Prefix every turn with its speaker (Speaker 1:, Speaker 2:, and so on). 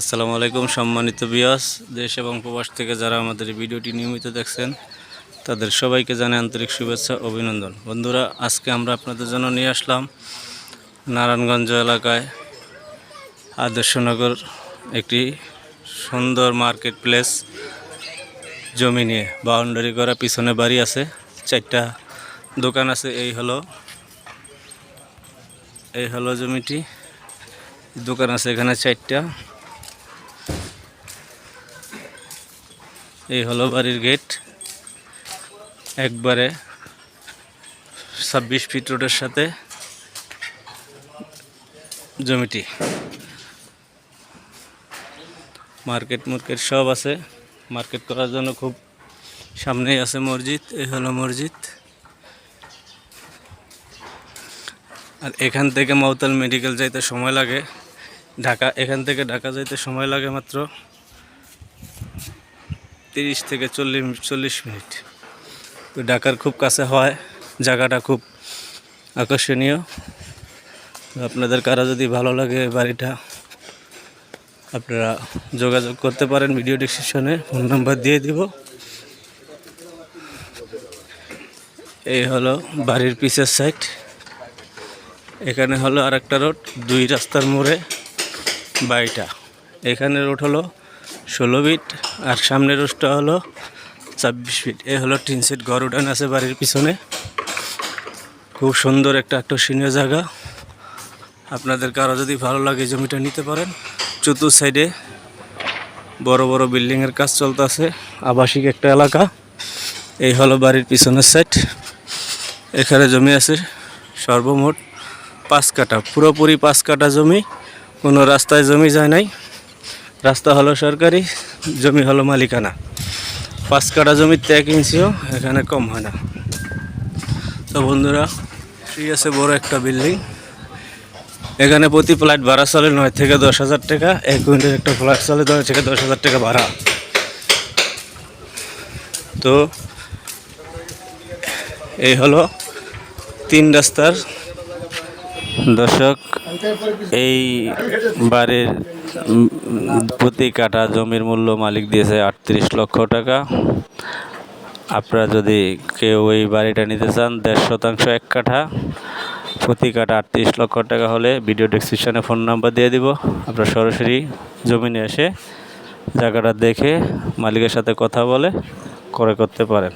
Speaker 1: আসসালামু আলাইকুম সম্মানিত বিয়াস দেশ এবং প্রবাস থেকে যারা আমাদের ভিডিওটি নিয়মিত দেখছেন, তাদের সবাইকে জানে আন্তরিক শুভেচ্ছা, অভিনন্দন। বন্ধুরা, আজকে আমরা আপনাদের জন্য নিয়ে আসলাম নারায়ণগঞ্জ এলাকায় আদর্শনগর একটি সুন্দর মার্কেট প্লেস। জমি নিয়ে বাউন্ডারি করা পিছনে বাড়ি আছে, চারটা দোকান আছে, এই হলো এই হলো জমিটি। দোকান আছে এখানে চারটা। এই হলো বাড়ির গেট। একবারে ছাব্বিশ ফিট রোডের সাথে জমিটি। মার্কেট মার্কেট সব আছে। মার্কেট করার জন্য খুব সামনেই আছে মসজিদ, এই হলো মসজিদ। আর এখান থেকে মাউতাল মেডিকেল যাইতে সময় লাগে। ঢাকা, এখান থেকে ঢাকা যাইতে সময় লাগে মাত্র তিরিশ থেকে চল্লিশ চল্লিশ মিনিট। তো ঢাকার খুব কাছে হয়, জায়গাটা খুব আকর্ষণীয়। আপনাদের কারা যদি ভালো লাগে বাড়িটা, আপনারা যোগাযোগ করতে পারেন ভিডিও ডিসক্রিপশনে, ফোন নাম্বার দিয়ে দিব। এই হলো বাড়ির পিসের সাইড এখানে হলো আরেকটা রোড দুই রাস্তার মোড়ে বাড়িটা। এখানে রোড হলো ষোলো ফিট আর সামনের রোডটা হলো ছাব্বিশ ফিট। এ হলো টিন সেট ঘর উঠান আছে বাড়ির পিছনে। খুব সুন্দর একটা আকর্ষণীয় জায়গা। আপনাদের কারও যদি ভালো লাগে জমিটা নিতে পারেন। চতুর সাইডে বড় বড় বিল্ডিংয়ের কাজ চলতেছে। আবাসিক একটা এলাকা। এই হলো বাড়ির পিছনের সাইড। এখানে জমি আছে সর্বমোট পাঁচ কাঠা। পুরোপুরি পাঁচ কাঠা জমি। কোনো রাস্তায় জমি যায় নাই। রাস্তা হলো সরকারি, জমি হলো মালিকানা। পাঁচ কাঠা জমিতে এক ইঞ্চিও এখানে কম হয় না। তো বন্ধুরা ঠিক আছে বড় একটা বিল্ডিং। এখানে প্রতি ফ্ল্যাট ভাড়া চলে নয় থেকে দশ হাজার টাকা, এক মিনিটের একটা ফ্ল্যাট চলে নয় থেকে দশ হাজার টাকা ভাড়া। তো এই হলো তিন রাস্তার দর্শক এই বাড়ির প্রতি কাঠা জমির মূল্য মালিক দিয়েছে আটত্রিশ লক্ষ টাকা। আপনারা যদি কেউ এই বাড়িটা নিতে চান, দেড় শতাংশ এক কাঠা। প্রতি কাঠা আটত্রিশ লক্ষ টাকা হলে ভিডিও ডিসক্রিপশনে ফোন নাম্বার দিয়ে দিব। আপনারা সরাসরি জমিনে এসে জায়গাটা দেখে মালিকের সাথে কথা বলে করে করতে পারেন।